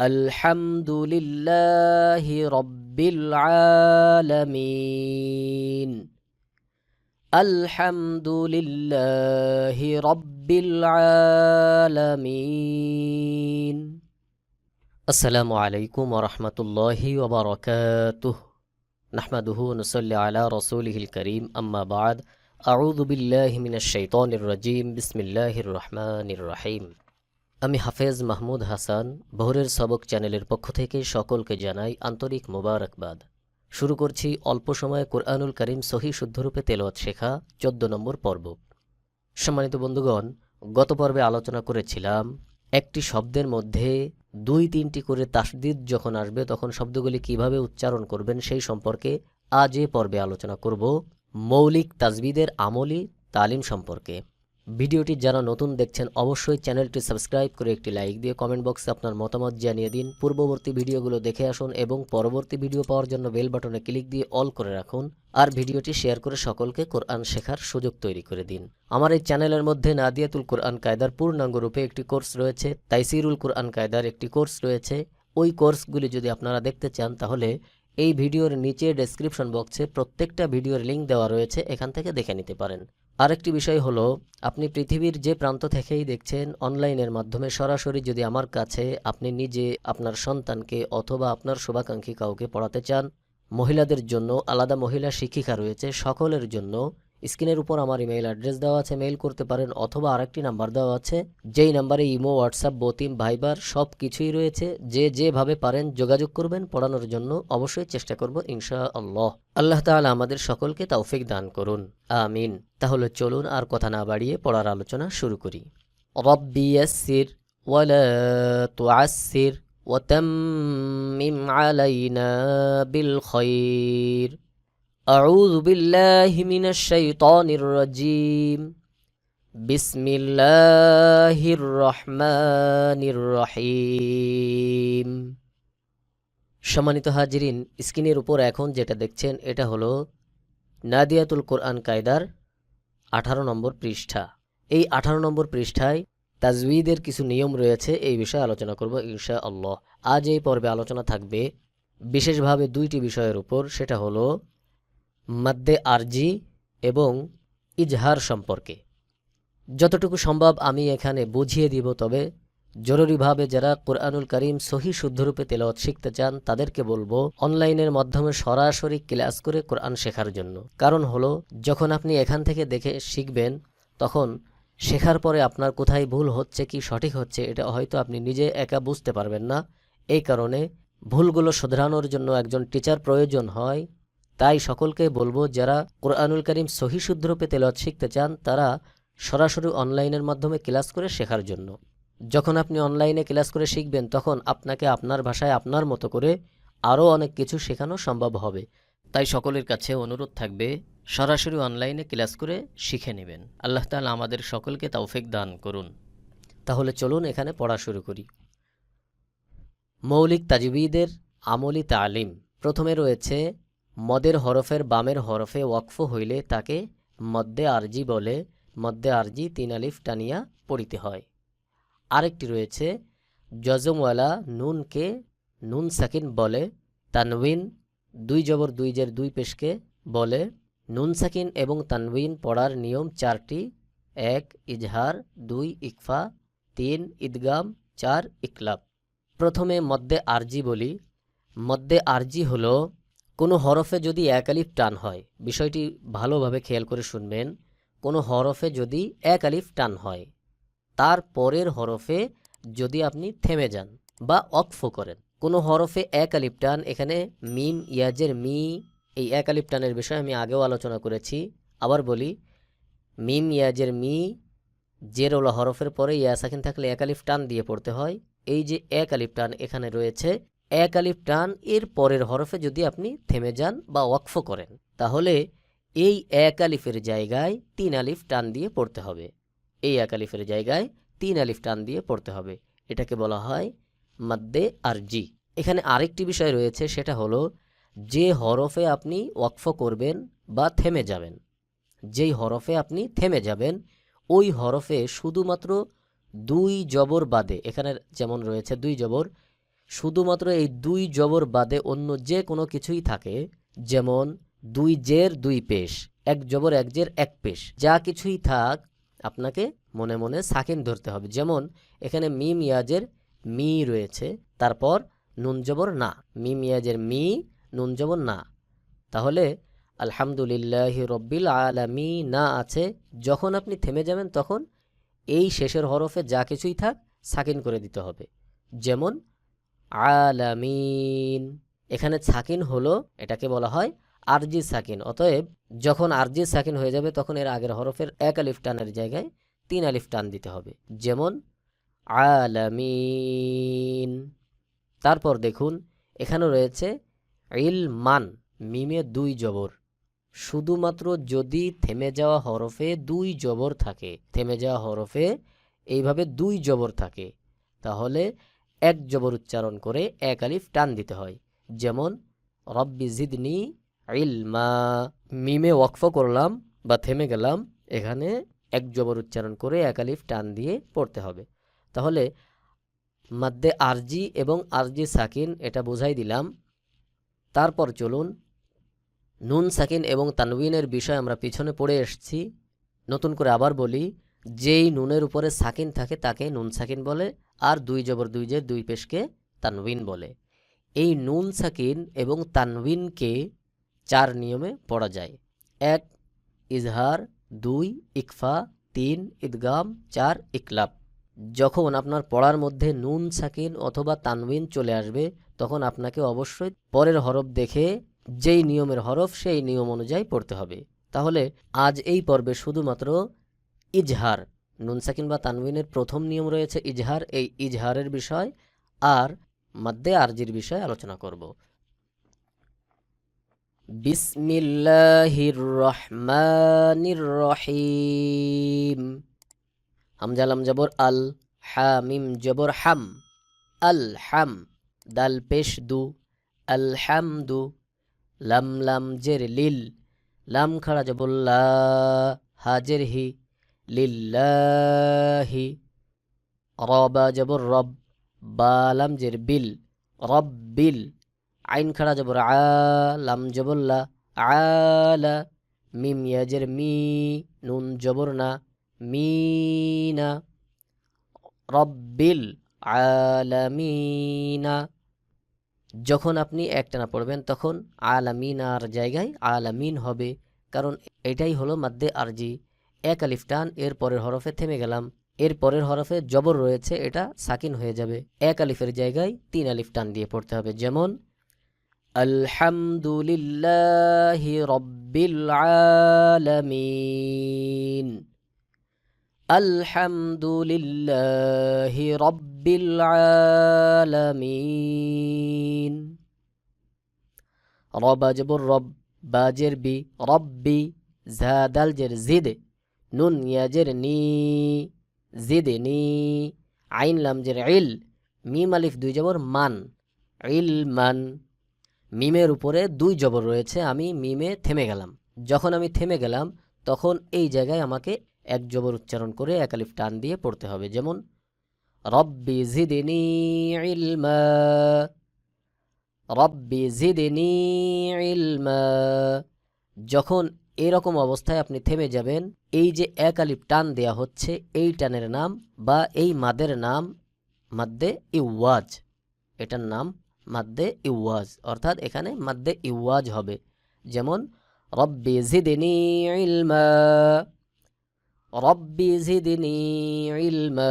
الحمد لله رب العالمين. الحمد لله رب العالمين. السلام عليكم ورحمة الله وبركاته. نحمده ونصلي على رسوله الكريم. أما بعد أعوذ بالله من الشيطان الرجيم. بسم الله الرحمن الرحيم. আমি হাফেজ মাহমুদ হাসান, ভোরের সবক চ্যানেলের পক্ষ থেকে সকলকে জানাই আন্তরিক মোবারকবাদ। শুরু করছি অল্প সময়ে কোরআনুল করিম সহি শুদ্ধরূপে তেলাওয়াত শেখা চোদ্দ নম্বর পর্ব। সম্মানিত বন্ধুগণ, গত পর্বে আলোচনা করেছিলাম, একটি শব্দের মধ্যে দুই তিনটি করে তাসদিদ যখন আসবে, তখন শব্দগুলি কীভাবে উচ্চারণ করবেন সেই সম্পর্কে আজ এ পর্বে আলোচনা করব মৌলিক তাজবিদের আমলি তালিম সম্পর্কে। ভিডিওটি যারা নতুন দেখছেন, অবশ্যই চ্যানেলটি সাবস্ক্রাইব করে একটি লাইক দিয়ে কমেন্ট বক্সে আপনার মতামত জানিয়ে দিন। পূর্ববর্তী ভিডিওগুলো দেখে আসুন এবং পরবর্তী ভিডিও পাওয়ার জন্য বেল বাটনে ক্লিক দিয়ে অল করে রাখুন আর ভিডিওটি শেয়ার করে সকলকে কোরআন শেখার সুযোগ তৈরি করে দিন। আমার এই চ্যানেলের মধ্যে নাদিয়াতুল কোরআন কায়দার পূর্ণাঙ্গ রূপে একটি কোর্স রয়েছে, তাইসিরুল কোরআন কায়দার একটি কোর্স রয়েছে। ওই কোর্সগুলি যদি আপনারা দেখতে চান, তাহলে এই ভিডিওর নিচে ডেসক্রিপশন বক্সে প্রত্যেকটা ভিডিওর লিঙ্ক দেওয়া রয়েছে, এখান থেকে দেখে নিতে পারেন। আরেকটি বিষয় হলো, আপনি পৃথিবীর যে প্রান্ত থেকেই দেখছেন অনলাইনের মাধ্যমে সরাসরি যদি আমার কাছে আপনি নিজে আপনার সন্তানকে অথবা আপনার শুভাকাঙ্ক্ষী কাউকে পড়াতে চান, মহিলাদের জন্য আলাদা মহিলা শিক্ষিকা রয়েছে, সকলের জন্য স্ক্রিনের উপর আমার ইমেইল অ্যাড্রেস দেওয়া আছে মেইল করতে পারেন অথবা আরেকটি নাম্বার দেওয়া আছে যেই নাম্বারে ইমো হোয়াটসঅ্যাপ বতিম ভাইবার সব কিছুই রয়েছে যে যেভাবে পারেন যোগাযোগ করবেন পড়ানোর জন্য অবশ্যই চেষ্টা করব ইনশা আল্লাহ আল্লাহ তাআলা আমাদের সকলকে তৌফিক দান করুন আমিন তাহলে চলুন আর কথা না বাড়িয়ে পড়ার আলোচনা শুরু করি রব্বি ইয়াসসির ওয়ালা তুআসসির وتمم علينا بالخير أعوذ بالله من الشيطان الرجيم بسم الله الرحمن الرحيم সম্মানিত হাজিরিন স্ক্রিনের উপর এখন যেটা দেখছেন এটা হলো নাদিয়াতুল কোরআন কায়দার আঠারো নম্বর পৃষ্ঠা এই আঠারো নম্বর পৃষ্ঠায় তাজউইদের কিছু নিয়ম রয়েছে এই বিষয়ে আলোচনা করব ইনশা আল্লাহ আজ এই পর্বে আলোচনা থাকবে বিশেষভাবে দুইটি বিষয়ের উপর সেটা হলো মাদ্দে আরজি এবং ইজহার সম্পর্কে। যতটুকু সম্ভব আমি এখানে বুঝিয়ে দিব, তবে জরুরিভাবে যারা কোরআনুল করিম সহি শুদ্ধরূপে তেলাওয়াত শিখতে চান, তাদেরকে বলব, অনলাইনের মাধ্যমে সরাসরি ক্লাস করে কোরআন শেখার জন্য। কারণ হলো, যখন আপনি এখান থেকে দেখে শিখবেন, তখন শেখার পরে আপনার কোথায় ভুল হচ্ছে, কি সঠিক হচ্ছে, এটা হয়তো আপনি নিজে একা বুঝতে পারবেন না। এই কারণে ভুলগুলো শোধরানোর জন্য একজন টিচার প্রয়োজন হয়। তাই সকলকে বলব, যারা কোরআনুল করিম সহি শুদ্ধরূপে তেলাওয়াত শিখতে চান, তারা সরাসরি অনলাইনের মাধ্যমে ক্লাস করে শেখার জন্য। যখন আপনি অনলাইনে ক্লাস করে শিখবেন, তখন আপনাকে আপনার ভাষায় আপনার মতো করে আরও অনেক কিছু শেখানো সম্ভব হবে। তাই সকলের কাছে অনুরোধ থাকবে, সরাসরি অনলাইনে ক্লাস করে শিখে নেবেন। আল্লাহ তাআলা আমাদের সকলকে তৌফিক দান করুন। তাহলে চলুন এখানে পড়া শুরু করি। মৌলিক তাজবিদের আমলি তালিম। প্রথমে রয়েছে মদের হরফের বামের হরফে ওয়াকফ হইলে তাকে মদ্দে আরজি বলে। মদ্দে আরজি তিন আলিফ টানিয়া পড়িতে হয়। আরেকটি রয়েছে জজমওয়ালা নুনকে নুন সাকিন বলে তানউইন দুই জবর দুই জের দুই পেশকে বলে। নুন সাকিন এবং তানউইন পড়ার নিয়ম চারটি, এক ইজহার, দুই ইকফা, তিন ঈদগাম, চার ইকলাব। প্রথমে মদ্দে আরজি বলি। মদ্দে আরজি হলো কোনো হরফে যদি এক আলিফ টান হয়, বিষয়টি ভালোভাবে খেয়াল করে শুনবেন, কোনো হরফে যদি এক আলিফ টান হয়, তার পরের হরফে যদি আপনি থেমে যান বা অক্ফ করেন। কোনো হরফে এক আলিফ টান, এখানে মিম, ইয়াজের মি, এই এক আলিফ টানের বিষয়ে আমি আগেও আলোচনা করেছি। আবার বলি, মিম, ইয়াজের মি জেরোলা হরফের পরে ইয়াসাকিন থাকলে এক আলিফ টান দিয়ে পড়তে হয়। এই যে এক আলিফ টান এখানে রয়েছে এক আলিফ টান এর পরের হরফে যদি আপনি থেমে যান বা ওয়াকফ করেন, তাহলে এই এক আলিফের জায়গায় তিন আলিফ টান দিয়ে পড়তে হবে। এই এক আলিফের জায়গায় তিন আলিফ টান দিয়ে পড়তে হবে। এটাকে বলা হয় মাদ্দে আরজি। এখানে আরেকটি বিষয় রয়েছে, সেটা হলো যে হরফে আপনি ওয়াকফ করবেন বা থেমে যাবেন, যেই হরফে আপনি থেমে যাবেন, ওই হরফে শুধুমাত্র দুই জবর বাদে, এখানে যেমন রয়েছে দুই জবর শুধুমাত্র এই দুই জবর বাদে অন্য যে কোনো কিছুই থাকে, যেমন দুই জের, দুই পেশ, এক জবর, এক জের, এক পেশ। যা কিছুই থাক, আপনাকে মনে মনে সাকিন ধরতে হবে। যেমন এখানে মিম ইয়াজের মি রয়েছে, তারপর নুন জবর না। মিম ইয়াজের মি, নুন জবর না। তাহলে আলহামদুলিল্লাহ রব্বিল আলামি না আছে, যখন আপনি থেমে যাবেন তখন এই শেষের হরফে যা কিছুই থাক, সাকিন করে দিতে হবে। যেমন আলামিন। এখানে সাকিন হলো, এটাকে বলা হয় আরজি সাকিন। অতএব যখন আরজি সাকিন হয়ে যাবে, তখন এর আগের হরফের এক আলিফ টানের জায়গায় তিন আলিফ টান দিতে হবে। যেমন আলামিন। তারপর দেখুন এখানে রয়েছে ইল মান মিমে দুই জবর। শুধুমাত্র যদি থেমে যাওয়া হরফে দুই জবর থাকে, থেমে যাওয়া হরফে এইভাবে দুই জবর থাকে, তাহলে এক জবর উচ্চারণ করে এক আলিফ টান দিতে হয়। যেমন, রব্বি জিদনি ইলমা। মিমে ওয়াকফ করলাম বা থেমে গেলাম, এখানে এক জবর উচ্চারণ করে এক আলিফ টান দিয়ে পড়তে হবে। তাহলে, মাদ্দে আরজি এবং আরজি সাকিন এটা বোঝাই দিলাম। তারপর চলুন, নুন সাকিন এবং তানউইনের বিষয় আমরা পিছনে পড়ে এসেছি। নতুন করে আবার বলি, যেই নুনের উপরে সাকিন থাকে তাকে নুন সাকিন বলে। আর দুই জবর দুই জের দুই পেশকে তানউইন বলে। এই নুন সাকিন এবং তানউইনকে চার নিয়মে পড়া যায়। এক, ইজহার, দুই, ইকফা, তিন, ইদগাম, চার, ইকলাব। যখন আপনার পড়ার মধ্যে নুন সাকিন অথবা তানউইন চলে আসবে, তখন আপনাকে অবশ্যই পরের হরফ দেখে যেই নিয়মের হরফ সেই নিয়ম অনুযায়ী পড়তে হবে। তাহলে আজ এই পর্বে শুধুমাত্র ইজহার নুন সাকিন বা তানউইনের প্রথম নিয়ম রয়েছে ইজহার। এই ইজহারের বিষয় আর মাদ্দে আরজির বিষয়ে আলোচনা করব। বিসমিল্লাহির রহমানির রহিম। হামজালাম জবর আল হামিম জবর হাম। আল হাম, দাল পেশ দু। আলহামদু লাম লাম জের লিল। লাম খাড়া জবর হাজের হি। লিল্লাহি রবা জবর রব বালাম জের বিল রব বিল আইন খাড়া জবর আ, লাম জবর আলা মিম ইয়াজের মি, নুন জবর না মিনা রব্বিল আলামিনা। যখন আপনি একটানা পড়বেন তখন আলামিনার জায়গায় আলামিন হবে, কারণ এটাই হলো মাদ্দে আরজি। এক আলিফ টান, এর পরের হরফে থেমে গেলাম। এর পরের হরফে জবর রয়েছে, এটা সাকিন হয়ে যাবে। এক আলিফের জায়গায় তিন আলিফ টান দিয়ে পড়তে হবে। যেমন, আলহামদুলিল্লাহি রব্বিল আলামিন। আলহামদুলিল্লাহি রব্বিল আলামিন। রবা জবর রব, বাজের বি, রব্বি জাদাল জের জিদ নুন ইয়াজের নি জিদ নি আইন লাম জের ইল মিম আলিফ দুই জবর মান ইল মান মিমের উপরে দুই জবর রয়েছে, আমি মিমে থেমে গেলাম। যখন আমি থেমে গেলাম, তখন এই জায়গায় আমাকে এক জবর উচ্চারণ করে এক আলিফ টান দিয়ে পড়তে হবে, যেমন, রব্বি জিদিনি ইলমা রব্বি জিদিনি ইলমা যখন এরকম অবস্থায় আপনি থেমে যাবেন। এই যে এক আলিফ টান দেয়া হচ্ছে, এই টানের নাম বা এই মাদের নাম, মাদ্দে ইওয়াজ এটার নাম মাদ্দে ইওয়াজ অর্থাৎ এখানে মাদ্দে ইওয়াজ হবে। যেমন, রব্বি জিদিনি ইলমা, রব্বি জিদিনি ইলমা।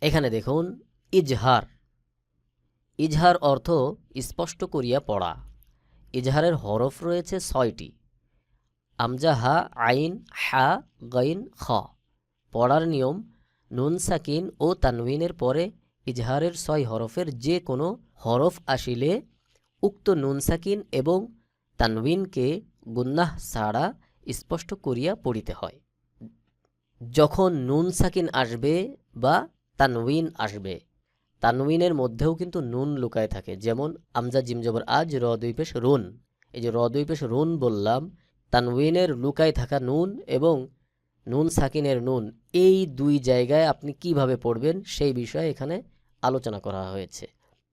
এখানে দেখুন, ইজহার। ইজহার অর্থ স্পষ্ট করিয়া পড়া। ইজহারের হরফ রয়েছে ছয়টি। আমজাহা, আইন, হা, গাইন, খ। পড়ার নিয়ম, নুন, সাকিন ও তানউইনের পরে ইজহারের ছয় হরফের যে কোনো হরফ আসিলে উক্ত নুন, সাকিন এবং তানউইনকে গুন্নাহ ছাড়া স্পষ্ট করিয়া পড়িতে হয়। যখন নুন, সাকিন আসবে বা তানউইন আসবে তানউইনের মধ্যেও কিন্তু নুন লুকায় থাকে। যেমন, আমজা জিমজবর আজ র দুই রুন। এই যে র দুই রুন বললাম তানউইনের লুকায় থাকা নুন এবং নুন সাকিনের নুন, এই দুই জায়গায় আপনি কীভাবে পড়বেন সেই বিষয়ে এখানে আলোচনা করা হয়েছে।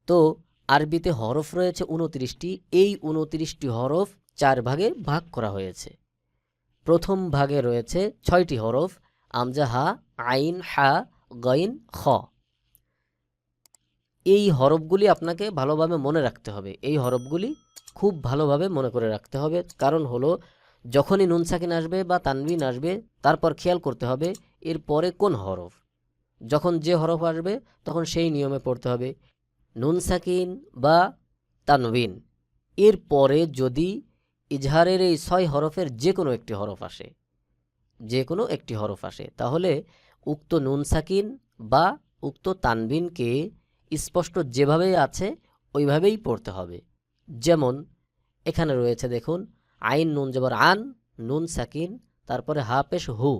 তো, আরবিতে হরফ রয়েছে উনত্রিশটি, এই উনত্রিশটি হরফ চার ভাগে ভাগ করা হয়েছে। প্রথম ভাগে রয়েছে ছয়টি হরফ, আমজা হা, আইন হা, গইন খ। এই হরফগুলি আপনাকে ভালোভাবে মনে রাখতে হবে। এই হরফগুলি খুব ভালোভাবে মনে করে রাখতে হবে। কারণ হলো, যখনই নুন সাকিন আসবে বা তানবিন আসবে, তারপর খেয়াল করতে হবে এর পরে কোন হরফ। যখন যে হরফ আসবে, তখন সেই নিয়মে পড়তে হবে। নুন সাকিন বা তানবিন। এর পরে যদি ইজহারের এই ছয় হরফের যে কোনো একটি হরফ আসে যে কোনো একটি হরফ আসে, তাহলে উক্ত নুন সাকিন বা উক্ত তানবিনকে স্পষ্ট যেভাবে আছে, ওইভাবেই পড়তে হবে। যেমন, এখানে রয়েছে দেখুন, আইন নুন জবর আন, নুন সাকিন, তারপরে হা পেশ হু,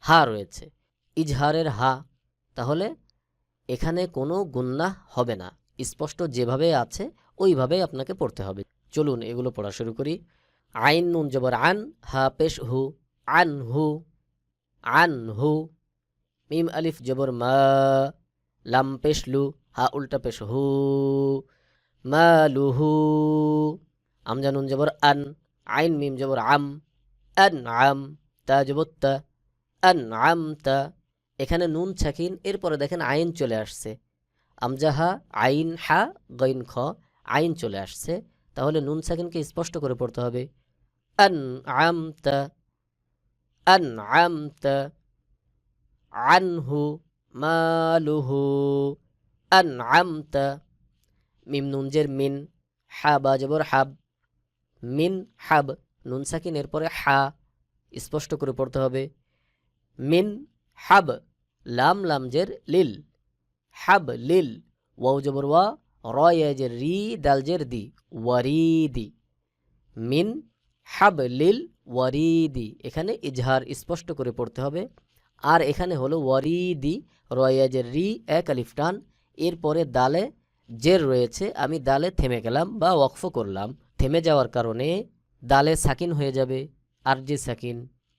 হা রয়েছে। ইজহারের হা, তাহলে এখানে কোনো গুন্না হবে না। স্পষ্ট যেভাবে আছে, ওইভাবেই আপনাকে পড়তে হবে। চলুন এগুলো পড়া শুরু করি। আইন নুন জবর আন, হা পেশ হু, আন হু আন হু, মিম আলিফ জবর মা, লাম পেশ লু হা উল্টা পেশ, হু মা লুহু আমজা নুন জবর আন, আইন মিম জবর আম, আন আম, তা জবর তা, আন আম তা, এখানে নুন ছাকিন, এরপরে দেখেন আইন চলে আসছে। আমজাহা আইন হা, গইন খ, আইন চলে আসছে। তাহলে নুন সাকিনকে স্পষ্ট করে পড়তে হবে। আন আম তা, আন আম তা, আনহু, মালুহু আন আম তা মিম নুনজের মিন হা বা জবর হাব মিন হাব নুন সাকিন এরপরে হা স্পষ্ট করে পড়তে হবে। মিন হাব লাম লামজের লিল হাব লিল ওয়াও জবর ওয়া রয়েজের রি দালজের দি ওয়ারিদি মিন হাব লিল ওয়ারিদি এখানে ইজহার স্পষ্ট করে পড়তে হবে। আর এখানে হলো ওয়ারিদি রয়েজের রি এক আলিফটান এরপরে দালে জের রয়েছে আমি দালে থেমে গেলাম বা ওয়াকফ করলাম থেমে যাওয়ার কারণে দালে সাকিন হয়ে যাবে আর যে সাকিন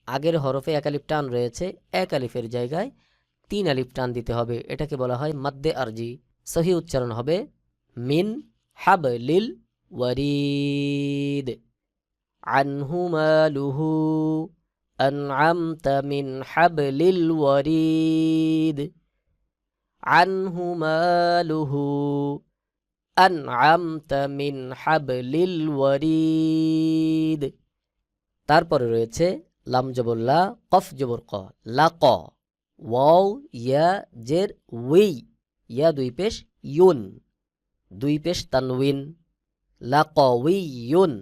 আগের হরফে এক আলিফ টান রয়েছে এক আলিফের জায়গায় তিন আলিফ টান দিতে হবে এটাকে বলা হয় মাদ্দে আরজি সহি উচ্চারণ হবে মিন হাব লিল ওয়ারিদ আনহু মালুহু أنعمت من حبل الوريد عنه ماله أنعمت من حبل الوريد তারপরে রয়েছে লাম জবর লা কফ জবর ক লা ক ওয়াও ইয়া জের উই ইয়া দুই পেশ ইউন দুই পেশ তানউইন লা ক উই ইউন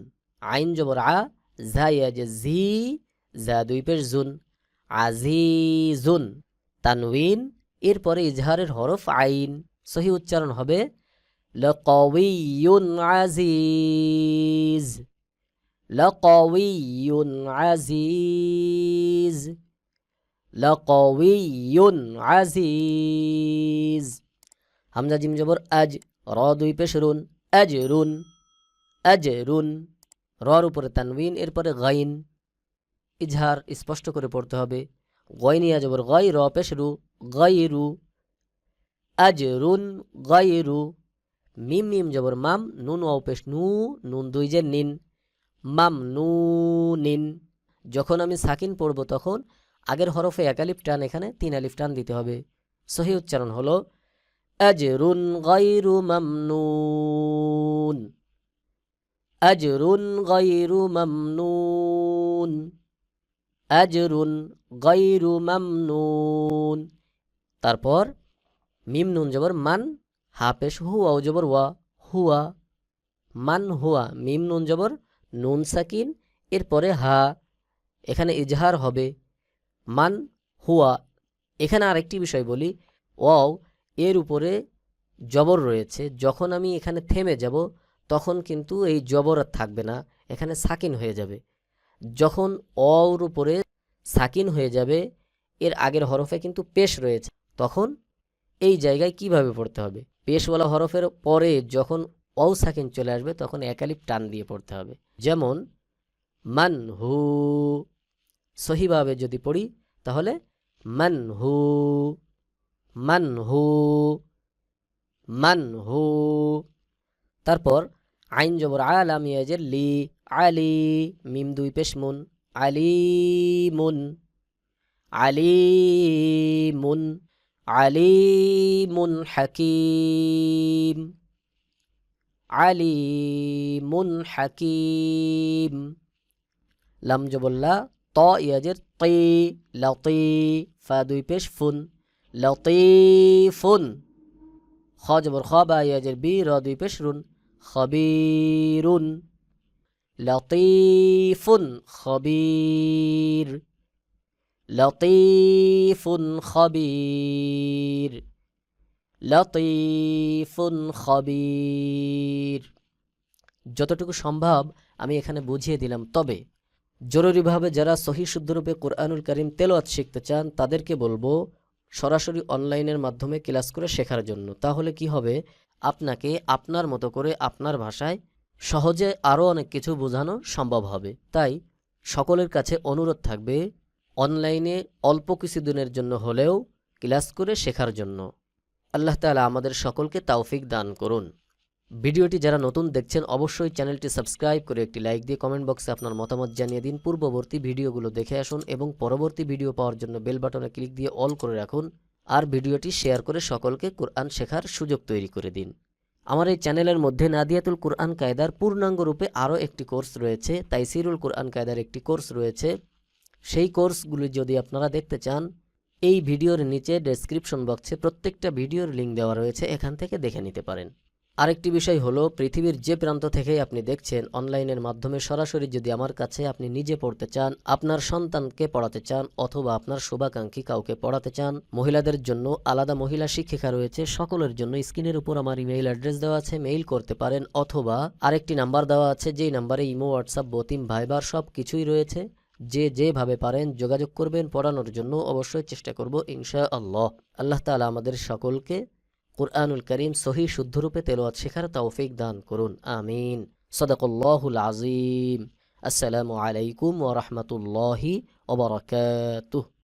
আইন জবর আ জা ইয়া জে জি জা দুই পেশ জুন আজিজুন তানউইন এরপরে ইজহারের হরফ আইন, সহি উচ্চারণ হবে লকউইয়ুন আজিজ লকউইয়ুন আজিজ লকউইয়ুন আজিজ। হামজা জিম জবর আজ, র দুই পেশ রুন আজ রুন আজ রুন রর উপরে তানবিন এরপরে গাইন। ইজহার স্পষ্ট করে পড়তে হবে। গয়নিয়া জবর গয়, র পেশ রু গয়রু আজ রুন গয়রু মিম মিম জবর মাম নুন ও পেশ নু নুন দুই যে নিন মাম নু নিন যখন আমি সাকিন পড়ব তখন আগের হরফে এক আলিফ টান এখানে তিন আলিফ টান দিতে হবে। সহি উচ্চারণ হলো আজরুন গায়রু মামনুন আজরুন গায়রু মামনুন আজরুন গায়রু মামনুন তারপর মিম নুন জবর মান, হাফেশ হুয়া ও জবর ওয়া, হুয়া, মান হুয়া, মিম নুন জবর নুন সাকিন, এরপরে হা, এখানে ইজহার হবে, মান হুয়া, এখানে আরেকটি বিষয় বলি, ওয়াও, এর উপরে জবর রয়েছে, যখন আমি এখানে থেমে যাব, তখন কিন্তু এই জবর আর থাকবে না, এখানে সাকিন হয়ে যাবে, যখন অর উপরে সাকিন হয়ে যাবে, এর আগের হরফে কিন্তু পেশ রয়েছে তখন এই জায়গায় কীভাবে পড়তে হবে? পেশওয়ালা হরফের পরে যখন অও সাকিন চলে আসবে, তখন একালিপ টান দিয়ে পড়তে হবে। যেমন, মান হু, সহিভাবে যদি পড়ি, তাহলে মান হু মান হু মান হু। তারপর, আইন জবর আলাম ইয়াজের লি, আলি, মিম দুই পেশমুন আলিমুন আলিমুন আলিমুন হাকিম। আলিমুন হাকিম। লাম জবল্লা ত ইয়াজের তি, লতি, ফা দুই পেশ ফুন লতিফুন খ জবর খ বা ইয়াজের বি, র দুই পেশ রুন, খবিরুন। লতিফুন খবির। লতিফুন খবির লতিফুন খবির যতটুকু সম্ভব আমি এখানে বুঝিয়ে দিলাম। তবে জরুরিভাবে যারা সহি শুদ্ধরূপে কোরআনুল করিম তেলোয়াত শিখতে চান, তাদেরকে বলব সরাসরি অনলাইনের মাধ্যমে ক্লাস করে শেখার জন্য। তাহলে কি হবে? আপনাকে আপনার মতো করে আপনার ভাষায় সহজে আরও অনেক কিছু বোঝানো সম্ভব হবে। তাই সকলের কাছে অনুরোধ থাকবে অনলাইনে অল্প কিছুদিনের জন্য হলেও ক্লাস করে শেখার জন্য। আল্লাহ তাআলা আমাদের সকলকে তাওফিক দান করুন। ভিডিওটি যারা নতুন দেখছেন, অবশ্যই চ্যানেলটি সাবস্ক্রাইব করে একটি লাইক দিয়ে কমেন্ট বক্সে আপনার মতামত জানিয়ে দিন। পূর্ববর্তী ভিডিওগুলো দেখে আসুন এবং পরবর্তী ভিডিও পাওয়ার জন্য বেল বাটনে ক্লিক দিয়ে অল করে রাখুন আর ভিডিওটি শেয়ার করে সকলকে কোরআন শেখার সুযোগ তৈরি করে দিন। আমার এই চ্যানেলের মধ্যে নাদিয়াতুল কোরআন কায়দার পূর্ণাঙ্গ রূপে আরও একটি কোর্স রয়েছে, তাইসিরুল কোরআন কায়দার একটি কোর্স রয়েছে। সেই কোর্সগুলি যদি আপনারা দেখতে চান, এই ভিডিওর নিচে ডেসক্রিপশন বক্সে প্রত্যেকটা ভিডিওর লিঙ্ক দেওয়া রয়েছে, এখান থেকে দেখে নিতে পারেন। আরেকটি বিষয় হলো, পৃথিবীর যে প্রান্ত থেকেই আপনি দেখছেন, অনলাইনের মাধ্যমে সরাসরি যদি আমার কাছে আপনি নিজে পড়তে চান, আপনার সন্তানকে পড়াতে চান, অথবা আপনার শুভাকাঙ্ক্ষী কাউকে পড়াতে চান, মহিলাদের জন্য আলাদা মহিলা শিক্ষিকা রয়েছে, সকলের জন্য স্ক্রিনের উপর আমার ইমেইল অ্যাড্রেস দেওয়া আছে মেইল করতে পারেন, অথবা আরেকটি নাম্বার দেওয়া আছে, যেই নাম্বারে ইমো হোয়াটসঅ্যাপ বতিম ভাইবার সব কিছুই রয়েছে। যে যেভাবে পারেন যোগাযোগ করবেন, পড়ানোর জন্য অবশ্যই চেষ্টা করব ইনশা আল্লাহ আল্লাহ তালা আমাদের সকলকে কুরআনুল করিম সহি শুদ্ধরূপে তেলোয়াত শেখার তৌফিক দান করুন, আমিন। সদাকল্লাহুল আজিম আসসালামু আলাইকুম ওরহমতুল্লাহি ওবরাকাতুহ